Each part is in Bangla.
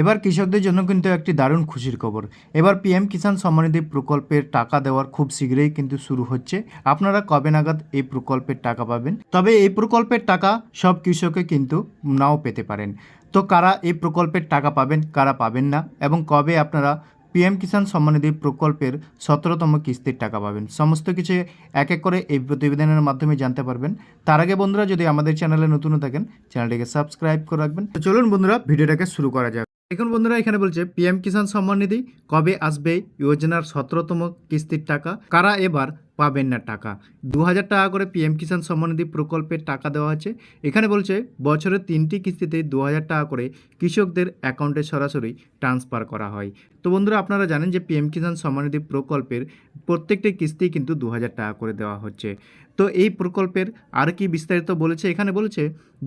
এবার কৃষকদের জন্য কিন্তু একটি দারুণ খুশির খবর। এবার পিএম কিষাণ সম্মানিধি প্রকল্পের টাকা দেওয়ার খুব শীঘ্রই কিন্তু শুরু হচ্ছে। আপনারা কবে নাগাদ এই প্রকল্পের টাকা পাবেন? তবে এই প্রকল্পের টাকা সব কৃষকে কিন্তু নাও পেতে পারেন। তো কারা এই প্রকল্পের টাকা পাবেন, কারা পাবেন না? এবং কবে আপনারা পিএম কিষাণ সম্মানিধি প্রকল্পের সতেরোতম কিস্তির টাকা পাবেন? সমস্ত কিছু এক এক করে এই প্রতিবেদনের মাধ্যমে জানতে পারবেন। তার আগে বন্ধুরা, যদি আমাদের চ্যানেলে নতুন থাকেন, চ্যানেলটিকে সাবস্ক্রাইব করে রাখবেন। তো চলুন বন্ধুরা, ভিডিওটাকে শুরু করা যাক। এখন বন্ধুরা এখানে বলছে, পিএম কিষাণ সম্মান নিধি, কবে আসবে? যোজনার সতেরোতম কিস্তির টাকা, কারা এবার পাবেন না টাকা। দু হাজার টাকা করে পিএম কিষাণ সম্মান নিধি প্রকল্পের টাকা দেওয়া আছে এখানে বলছে বছরের তিনটি কিস্তিতে দু হাজার টাকা করে কৃষকদের অ্যাকাউন্টে সরাসরি ট্রান্সফার করা হয়। তো বন্ধুরা, আপনারা জানেন যে পিএম কিষাণ সম্মান নিধি প্রকল্পের প্রত্যেকটি কিস্তি কিন্তু দু হাজার টাকা করে দেওয়া হচ্ছে। তো এই প্রকল্পের আর কি বিস্তারিত বলেছে? এখানে বলেছে,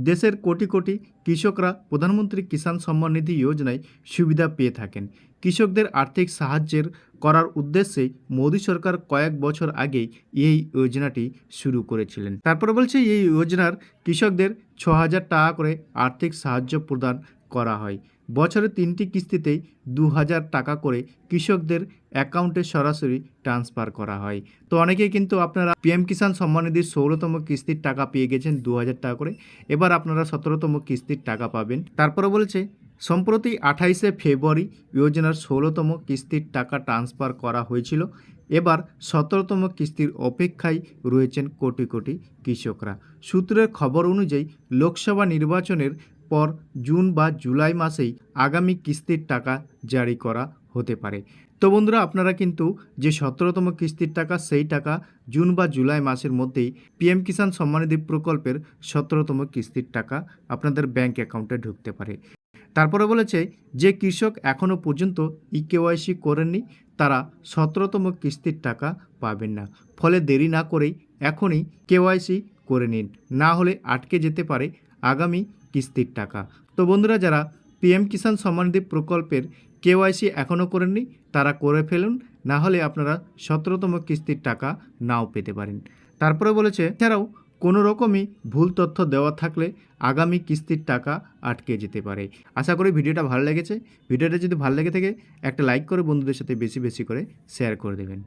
দেশের কোটি কোটি কৃষকরা প্রধানমন্ত্রী কিষাণ সম্মান নিধি যোজনায় সুবিধা পেয়ে থাকেন। কৃষকদের আর্থিক সাহায্যের করার উদ্দেশ্যে মোদী সরকার কয়েক বছর আগেই এই যোজনাটি শুরু করেছিলেন। তারপরে বলছে এই যোজনার কৃষকদের ছ হাজার টাকা করে আর্থিক সাহায্য প্রদান করা হয়। বছরে তিনটি কিস্তিতেই দু হাজার টাকা করে কৃষকদের অ্যাকাউন্টে সরাসরি ট্রান্সফার করা হয়। তো অনেকেই কিন্তু আপনারা পিএম কিষাণ সম্মান নিধির ষোলোতম কিস্তির টাকা পেয়ে গেছেন দু হাজার টাকা করে। এবার আপনারা সতেরোতম কিস্তির টাকা পাবেন। তারপরে বলেছে সম্প্রতি আঠাইশে ফেব্রুয়ারি যোজনার ষোলোতম কিস্তির টাকা ট্রান্সফার করা হয়েছিল। এবার সতেরোতম কিস্তির অপেক্ষায় রয়েছেন কোটি কোটি কৃষকরা। সূত্রের খবর অনুযায়ী, লোকসভা নির্বাচনের পর জুন বা জুলাই মাসেই আগামী কিস্তির টাকা জারি করা হতে পারে। তো বন্ধুরা, আপনারা কিন্তু যে সতেরোতম কিস্তির টাকা, সেই টাকা জুন বা জুলাই মাসের মধ্যেই পিএম কিষাণ সম্মানিধি প্রকল্পের সতেরোতম কিস্তির টাকা আপনাদের ব্যাংক অ্যাকাউন্টে ঢুকতে পারে। তারপরে বলেছে যে কৃষক এখনও পর্যন্ত ই কেওয়াইসি করেননি, তারা সতেরোতম কিস্তির টাকা পাবেন না। ফলে দেরি না করেই এখনই কেওয়াইসি করে নিন, না হলে আটকে যেতে পারে আগামী কিস্তির টাকা। তো বন্ধুরা, যারা পিএম কিষাণ সম্মানিধি প্রকল্পের কেওয়াইসি এখনও করেননি, তারা করে ফেলুন, না হলে আপনারা সতেরোতম কিস্তির টাকা নাও পেতে পারেন। তারপরে বলেছে, এছাড়াও কোনো রকমই ভুল তথ্য দেওয়া থাকলে আগামী কিস্তির টাকা আটকে যেতে পারে। আশা করি ভিডিওটা ভালো লেগেছে। ভিডিওটা যদি ভালো লেগে থাকে, একটা লাইক করে বন্ধুদের সাথে বেশি বেশি করে শেয়ার করে দেবেন।